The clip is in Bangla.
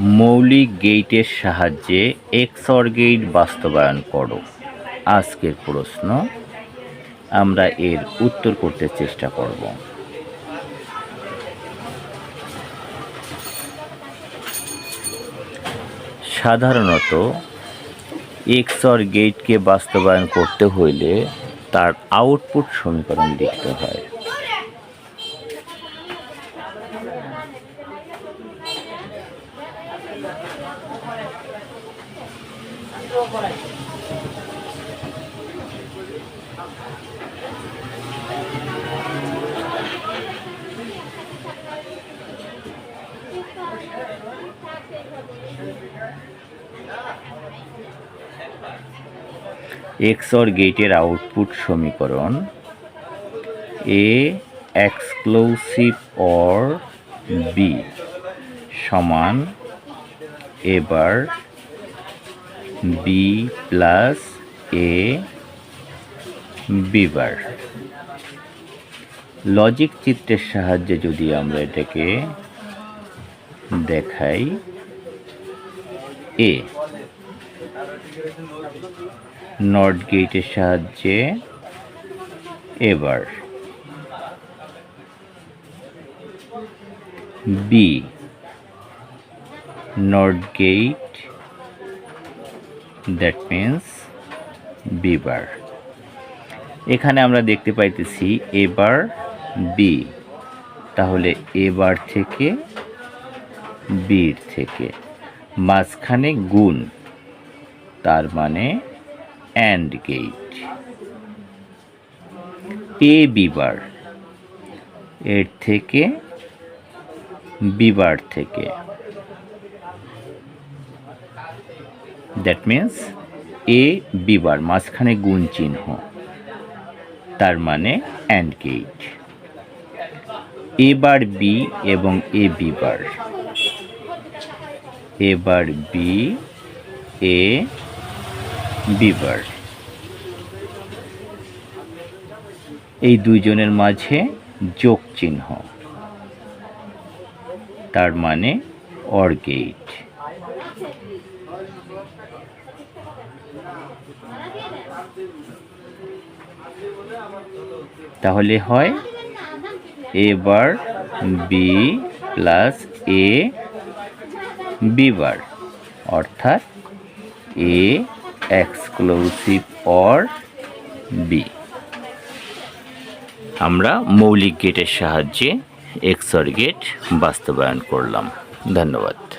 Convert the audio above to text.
মৌলিক গেইটের সাহায্যে এক্সর গেইট বাস্তবায়ন করো। আজকের প্রশ্ন, আমরা এর উত্তর করতে চেষ্টা করব। সাধারণত, এক্সর গেটকে বাস্তবায়ন করতে হইলে তার আউটপুট সমীকরণ লিখতে হয়। এক্সর গেটের আউটপুট সমীকরণ এ এক্সক্লুসিভ অর বি সমান এবার B plus A B bar logic চিত্রের সাহায্যে যদি আমরা এটাকে দেখাই এ নট গেটের সাহায্যে এবার B NOT gate that means B bar এখানে আমরা দেখতে পাইতেছি এবার বি তাহলে এবার থেকে বির থেকে। মাঝখানে গুণ, তার মানে অ্যান্ড গেট এ বিবার এর থেকে বিবার থেকে। দ্যাট মিন্স এ বিবার মাঝখানে গুণ চিহ্ন। তার মানে অ্যান্ড গেট এবার বি এবং এ বিবার এবার বি এ বিবার এই দুইজনের মাঝে যোগ চিহ্ন। তার মানে অর গেট তাহলে হয় এবার B plus A B bar অর্থাৎ এ এক্সক্লুসিভ অর বি আমরা মৌলিক গেটের সাহায্যে এক্সর গেট বাস্তবায়ন করলাম। ধন্যবাদ।